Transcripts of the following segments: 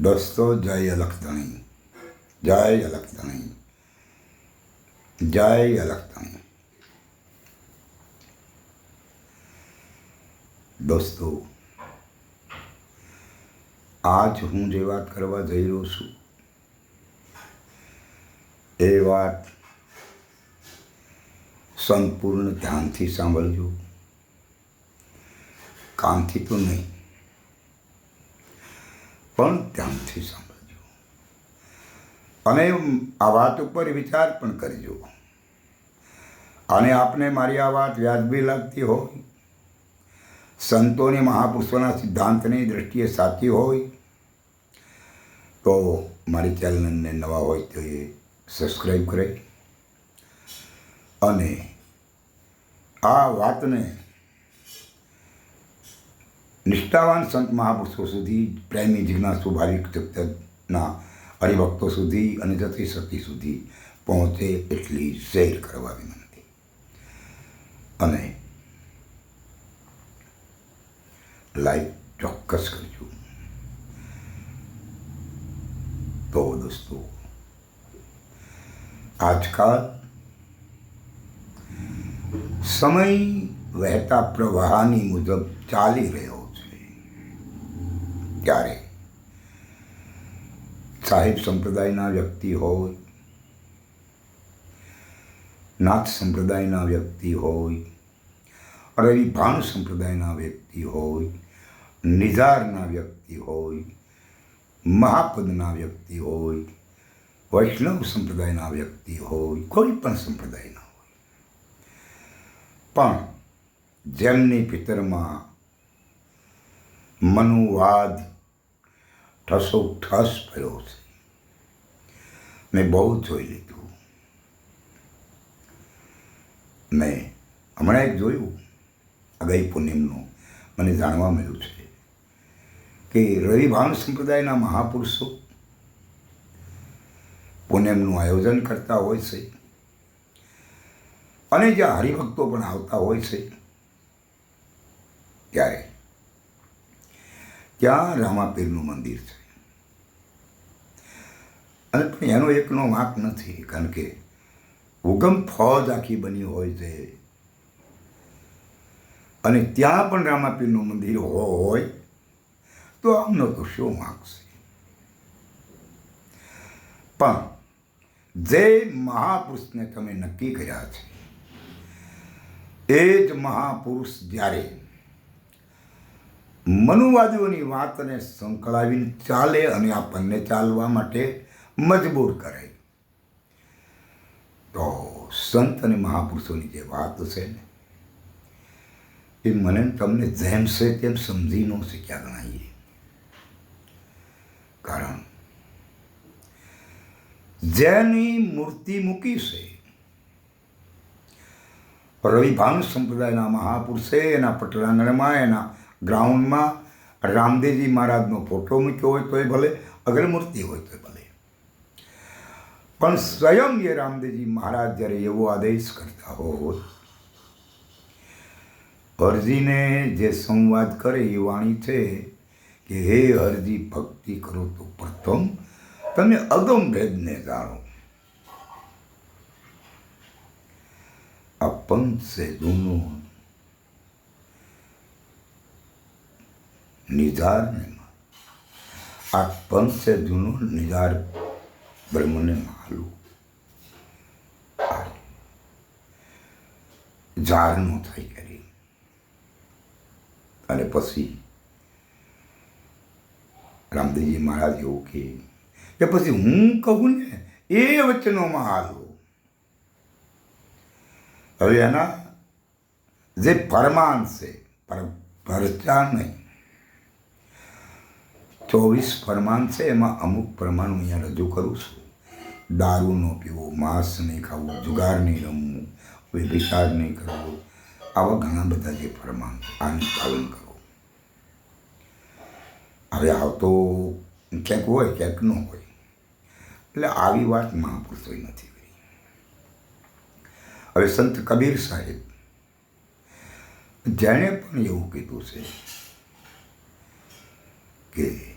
દોસ્તો, જય અલખતણી. જય અલખતણી. જય અલખતણી. દોસ્તો, આજ હું જે વાત કરવા જઈ રહ્યો છું, એ વાત સંપૂર્ણ ધ્યાનથી સાંભળજો. કાનથી તો નહીં પણ ધ્યાનથી સાંભળજો. અને આ વાત ઉપર વિચાર પણ કરજો. અને આપને મારી આ વાત વ્યાજબી લાગતી હોય, સંતોની મહાપુરુષોના સિદ્ધાંતની દૃષ્ટિએ સાચી હોય, તો મારી ચેનલને નવા હોય તો એ સબસ્ક્રાઈબ કરે. અને આ વાતને નિષ્ઠાવાન સંત મહાપુરુષો સુધી, પ્રેમી જિજ્ઞાસુ ભાવિક જગતના હરિભક્તો સુધી અને જતી શક્તિ સુધી પહોંચે એટલી શેર કરવા વિનંતી. અને લાઈક ચોક્કસ કરજો. તો દોસ્તો, આજકાલ સમય વહેતા પ્રવાહની મુજબ ચાલી રહ્યો ત્યારે સાહેબ સંપ્રદાયના વ્યક્તિ હોય નાથ સંપ્રદાયના વ્યક્તિ હોય રવિભાન સંપ્રદાયના વ્યક્તિ હોય નિઝારના વ્યક્તિ હોય મહાપદના વ્યક્તિ હોય વૈષ્ણવ સંપ્રદાયના વ્યક્તિ હોય કોઈ પણ સંપ્રદાયના હોય પણ જેમની પિતરમાં મનુવાદ ઠસો ઠસ પડ્યો છે. મેં બહુ જોઈ લીધું. મેં હમણાં એક જોયું, અગાઈ પૂનમનું. મને જાણવા મળ્યું છે કે રવિભાન સંપ્રદાયના મહાપુરુષો પૂનમનું આયોજન કરતા હોય છે અને જ્યાં હરિભક્તો પણ આવતા હોય છે, ત્યારે ત્યાં રામાપીરનું મંદિર છે. અને પણ એનો એકનો વાંક નથી, કારણ કે હુકમ ફોજ આખી બની હોય છે. અને ત્યાં પણ રામાપીરનું મંદિર હોય, તો આમનો તો શું વાંક પણ જે મહાપુરુષને તમે નક્કી કર્યા છે, એ જ મહાપુરુષ જ્યારે મનુવાદીઓની વાતને સંકળાવીને ચાલે અને આપણને ચાલવા માટે મજબૂર કરે. તો સંત અને મહાપુરુષોની જે વાત છે ને, એ મને તમને જેમ છે તેમ સમજી ન શક્યા ગણાઈએ. કારણ, જેની મૂર્તિ મૂકી છે, રવિભાન સંપ્રદાયના મહાપુરુષે એના પટલાંગણમાં, એના ગ્રાઉન્ડમાં રામદેવજી મહારાજનો ફોટો મૂક્યો હોય તોય ભલે અગર મૂર્તિ હોય તોય ભલે. પણ સ્વયં એ રામદેવજી મહારાજ જ્યારે એવો આદેશ કરતા હોત, અરજીને જે સંવાદ કરે એ વાણી છે કે, હે હરજી ભક્તિ કરો તો પ્રથમ તમે અગમ ભેદને જાણો. આ પંથ છે જૂનો. નિધાર આ પંથ છે જૂનો નિધાર બ્રહ્મને માલું ઝારનો થઈ કરી અને પછી રામદેવજી મહારાજ એવું કે કે પછી હું કહું ને એ વચનોમાં હાલો હવે એના જે પરમાન છે પર ભરચા નહીં ચોવીસ ફરમાન છે, એમાં અમુક પ્રમાણ હું અહીંયા રજૂ કરું છું. દારૂ ન પીવો, માંસ નહીં ખાવું, જુગાર નહીં રમવું વ્યભિચાર નહીં કરવો, આવા ઘણા બધા જે ફરમાન આનું પાલન કરો. હવે આવતો ક્યાંક હોય, ક્યાંક ન હોય. એટલે આવી વાત મહાપુરુષોએ નથી કરી. હવે સંત કબીર સાહેબ, જેણે પણ એવું કીધું છે કે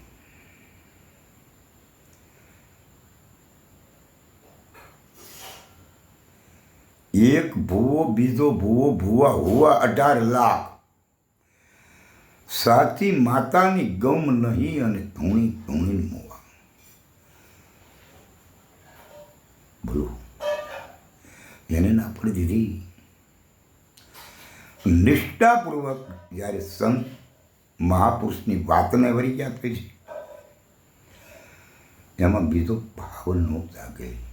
એક ભૂવો, બીજો ભૂવો, ભૂવા, હુવા અઢાર લાખ. સાચી માતાની ગમ નહીં અને ધૂણી ધૂણી મોવા. બોલો, એને ના પડી દીધી. નિષ્ઠાપૂર્વક જ્યારે સંત મહાપુરુષની વાતને વરી ગયા છે, એમાં બીજો ભાવ ન જાગે.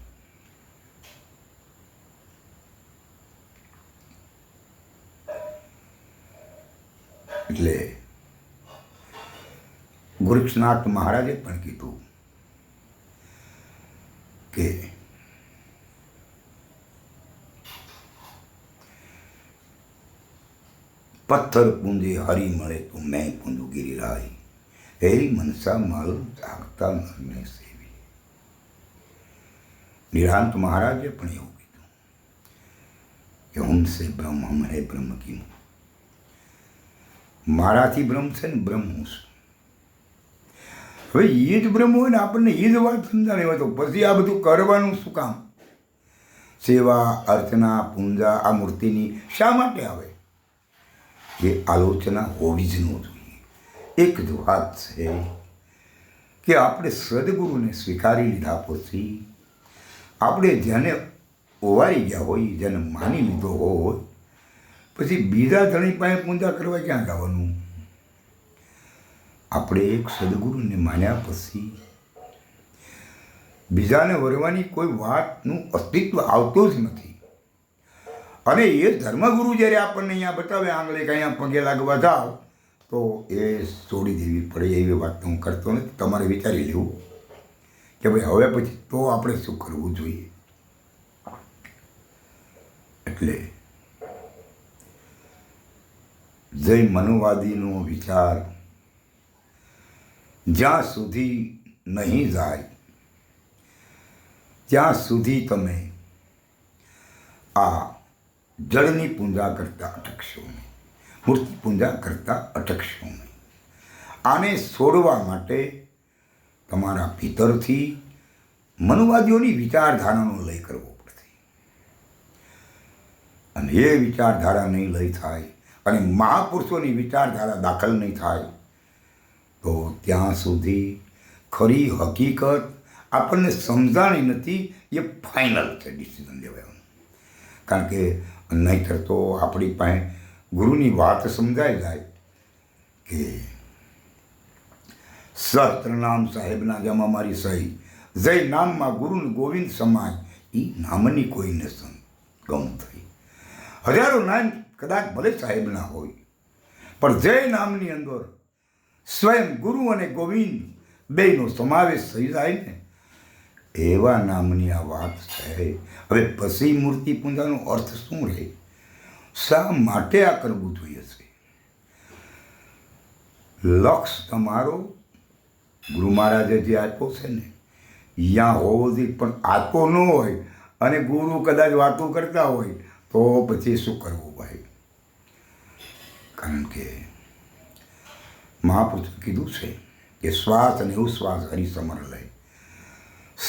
એટલે ગોરક્ષનાથ મહારાજે પણ કીધું કે પથ્થર પૂંજે હરી મળે તો મેં પૂંજું ગિરિરાય. એરી મનસા મારું જાગતા નરને સેવી. નિરાંત મહારાજે પણ એવું કીધું કે હું સે બ્રહ્મ હમ હે બ્રહ્મ કી મારાથી બ્રહ્મ છે ને બ્રહ્મ હું છું. હવે એ જ બ્રહ્મ હોય ને આપણને એ જ વાત સમજાવી હોય તો પછી આ બધું કરવાનું શું કામ? સેવા, અર્ચના, પૂંજા, આ મૂર્તિની શા માટે આવે? એ આલોચના હોવી જ ન જોઈએ. એક જ વાત છે કે આપણે સદગુરુને સ્વીકારી લીધા પછી, આપણે જેને ઓવારી ગયા હોય, જેને માની લીધો હોય પછી બીજા ધણી પાસે પૂજા કરવા ક્યાં જવાનું? આપણે એક સદગુરુને માન્યા પછી બીજાને વરવાની કોઈ વાતનું અસ્તિત્વ આવતું જ નથી. અને એ ધર્મગુરુ જ્યારે આપણને અહીંયા બતાવે, આંગળે કે અહીંયા પગે લાગવા જાઓ, તો એ છોડી દેવી પડે, એવી વાત હું કરતો નથી. તમારે વિચારી લેવું કે ભાઈ, હવે પછી તો આપણે શું કરવું જોઈએ? એટલે જય મનુવાદીનો વિચાર. જ્યાં સુધી નહીં જાય, ત્યાં સુધી તમે આ જળની પૂજા કરતા અટકશો નહીં, મૂર્તિ પૂજા કરતા અટકશો નહીં. આને છોડવા માટે તમારા ભીતરથી મનુવાદીઓની વિચારધારાનો લય કરવો પડશે. અને એ વિચારધારા નહીં લય થાય અને મહાપુરુષોની વિચારધારા દાખલ નહીં થાય, તો ત્યાં સુધી ખરી હકીકત આપણને સમજાણી નથી, એ ફાઇનલ છે ડિસિઝન લેવાનું. કારણ કે નહીંતર તો આપણી પાસે ગુરુની વાત સમજાઈ જાય કે સહસ્ત્રનામ સાહેબના જમા મારી સહી જય નામમાં ગુરુ ગોવિંદ સમાય એ નામની કોઈને ગમ થઈ. હજારો નામ કદાચ ભલે સાહેબના હોય. પણ જય નામની અંદર સ્વયં ગુરુ અને ગોવિંદ બેનો સમાવેશ થઈ જાય ને, એવા નામની આ વાત છે. હવે પછી મૂર્તિ પૂજાનો અર્થ શું રહે? શા માટે આ કરવું જોઈએ છે? લક્ષ તમારો ગુરુ મહારાજે જે આપ્યો છે ને ત્યાં હોવો જોઈએ, પણ આતો ન હોય અને ગુરુ કદાચ વાતો કરતા હોય તો પછી શું કરવું ભાઈ? કારણ કે મહાપુરુષે કીધું છે કે શ્વાસ અને ઉશ્વાસ હરી સમર લે.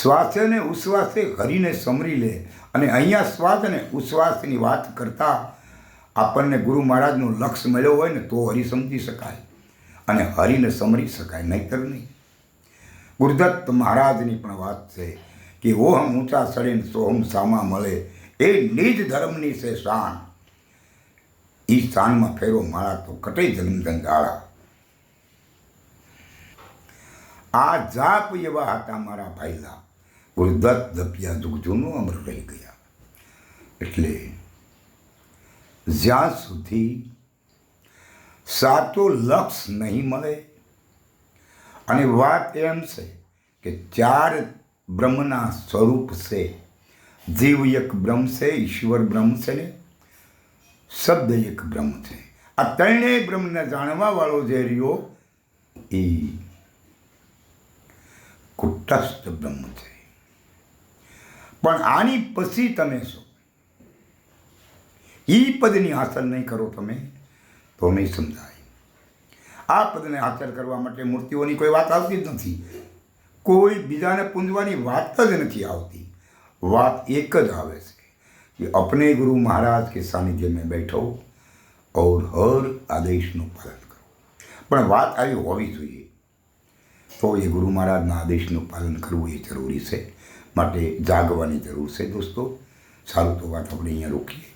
શ્વાસે અને ઉશ્વાસે હરીને સમરી લે અને અહીંયા શ્વાસ અને ઉશ્વાસની વાત કરતા આપણને ગુરુ મહારાજનો લક્ષ્ય મળ્યો હોય ને તો હરી સમજી શકાય અને હરીને સમરી શકાય, નહીતર નહીં. ગુરુદત્ત મહારાજની પણ વાત છે કે ઓહમ ઊંચા સડે સોહમ સામા મળે. એ નિજ ધર્મની છે શાન. એ શાનમાં ફેરો માળા તો કટે જન્મ ધંધાળા આ જાપ એવા હતા મારા ભાઈલા. ગુરુદત્ત ધપિયા જુગ જૂનું અમર રહી ગયા. એટલે જ્યાં સુધી સાચો લક્ષ નહીં મળે, અને વાત એમ છે કે ચાર બ્રહ્મના સ્વરૂપ છે જીવ એક બ્રહ્મ છે, ઈશ્વર બ્રહ્મ છે ને, શબ્દ એક બ્રહ્મ છે. આ ત્રણેય બ્રહ્મને જાણવા વાળો જે રહ્યો એ કુટસ્થ બ્રહ્મ છે. પણ આની પછી તમે શું? એ પદની હાંસલ નહીં કરો તમે, તો નહીં સમજાય. આ પદને હાંસલ કરવા માટે મૂર્તિઓની કોઈ વાત આવતી જ નથી. કોઈ બીજાને પૂંજવાની વાત જ નથી આવતી. વાત એક જ આવે છે कि अपने गुरु महाराज के सानिध्य में बैठो और હર આદેશનું પાલન કરો પણ વાત આવી હોવી જોઈએ તો એ ગુરુ મહારાજના આદેશનું પાલન કરવું એ જરૂરી છે માટે જાગવાની જરૂર છે દોસ્તો સારું તો વાત આપણે અહીંયા રોકીએ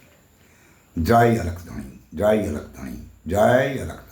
જય અલખધણી જય અલખધણી જય અલખધણી